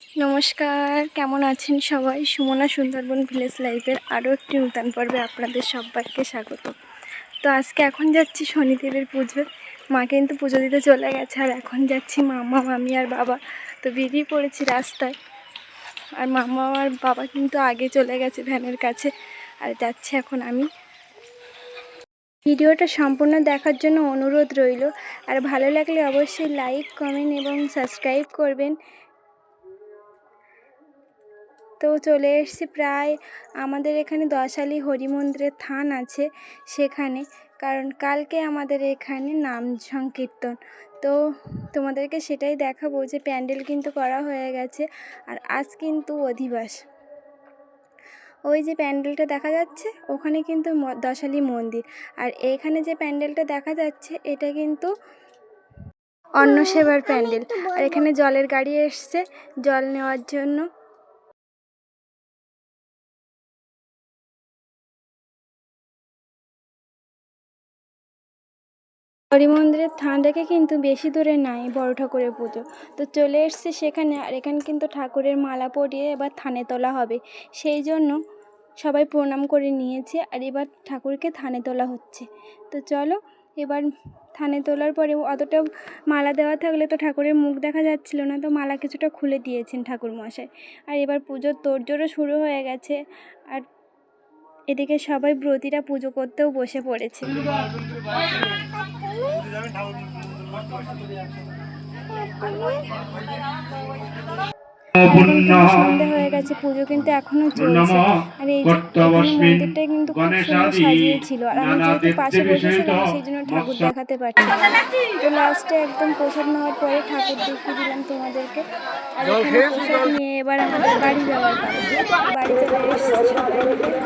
নমস্কার, কেমন আছেন সবাই? সুমনা সুন্দরবন ভিলেজ লাইফের আরও একটি নূতন পর্বে আপনাদের সবাইকে স্বাগত। তো আজকে এখন যাচ্ছি শনিদেবের পুজো মা কিন্তু পুজো দিতে চলে গেছে আর এখন যাচ্ছি মামা, মামি আর বাবা। তো বেরিয়ে পড়েছি রাস্তায়। আর মামা আর বাবা কিন্তু আগে চলে গেছে ভ্যানের কাছে। আর যাচ্ছি এখন আমি। ভিডিওটা সম্পূর্ণ দেখার জন্য অনুরোধ রইল। আর ভালো লাগলে অবশ্যই লাইক, কমেন্ট এবং সাবস্ক্রাইব করবেন। তো চলে এসেছি প্রায় আমাদের এখানে দশালি হরি মন্দিরের থান আছে সেখানে। কারণ কালকে আমাদের এখানে নাম সংকীর্তন। তো তোমাদেরকে সেটাই দেখাবো যে প্যান্ডেল কিন্তু করা হয়ে গেছে আর আজ কিন্তু অধিবাস। ওই যে প্যান্ডেলটা দেখা যাচ্ছে, ওখানে কিন্তু দশালি মন্দির। আর এখানে যে প্যান্ডেলটা দেখা যাচ্ছে, এটা কিন্তু অন্ন সেবার প্যান্ডেল। আর এখানে জলের গাড়ি এসছে, জল নেওয়ার জন্য। হরি মন্দিরের থান রেখে কিন্তু বেশি দূরে নাই, বড় ঠাকুরের পুজো। তো চলে এসছে সেখানে, আর এখানে কিন্তু ঠাকুরের মালা পরিয়ে এবার থানে তোলা হবে। সেই জন্য সবাই প্রণাম করে নিয়েছে, আর এবার ঠাকুরকে থানে তোলা হচ্ছে। তো চলো, এবার থানে তোলার পরে অতটা মালা দেওয়া থাকলে তো ঠাকুরের মুখ দেখা যাচ্ছিল না, তো মালা কিছুটা খুলে দিয়েছেন ঠাকুর মশাই আর এবার পুজোর তোড়জোড়ও শুরু হয়ে গেছে, আর এদিকে সবাই ব্রতীরা পুজো করতেও বসে পড়েছে। এখন কিন্তু সন্ধে হয়ে গেছে পুজো কিন্তু এখনও চলছে। আর এই মন্দিরটা কিন্তু খুব সুন্দর সাজিয়েছিল। আর আমি যেহেতু পাশে বসেছিলাম সেই জন্য ঠাকুর দেখাতে পারছি তো লাস্টে একদম প্রসাদ নেওয়ার পরে ঠাকুর দেখিয়ে দিলাম তোমাদেরকে। আর এখানে প্রসাদ নিয়ে এবার আমাদের বাড়ি যাওয়ার বাড়ি চলে এসেছি সবাই।